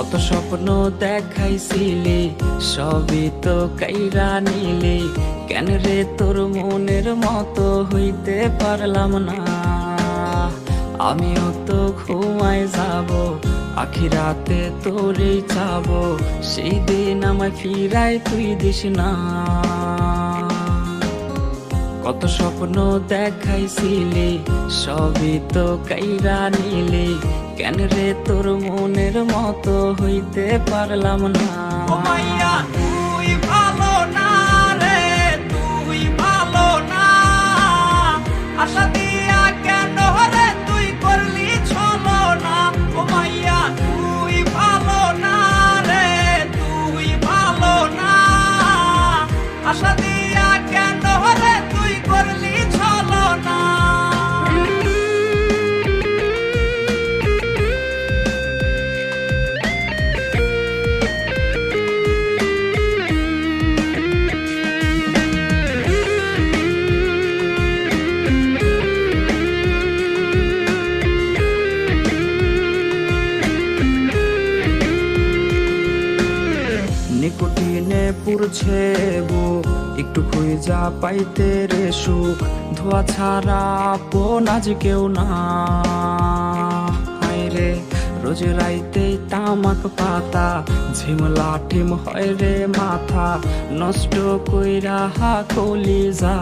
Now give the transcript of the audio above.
স্বপ্ন দেখাইছিলি, সবই তো কাইরা নিলি। কেন রে তোর মনের মতো হইতে পারলাম না? আমিও তো ঘুমায় যাব আখিরাতে তোরেই চাবো। সেই দিন আমায় ফিরাই তুই দিস না। কত স্বপ্ন দেখাইছিলি, সবই তো কাইরা নিলি। কেন রে তোর মনের মতো হইতে পারলাম না? তুই ভালো না রে, তুই ভালো না। আশা দিয়া কেন রে তুই করলি ছলো না ও মাইয়া, তুই ভালো না রে, তুই ভালো না। আশা নিকোটিনে পুরছে বুক একটু খুঁজা পাইতে রে সুখ। ধোয়া ছাড়া আপন আজ কেউ না। রে, রোজ রাইতে তামাক পাতা। ঝিম লাঠিম হয় রে মাথা। নষ্ট কইরা হা কলি যা।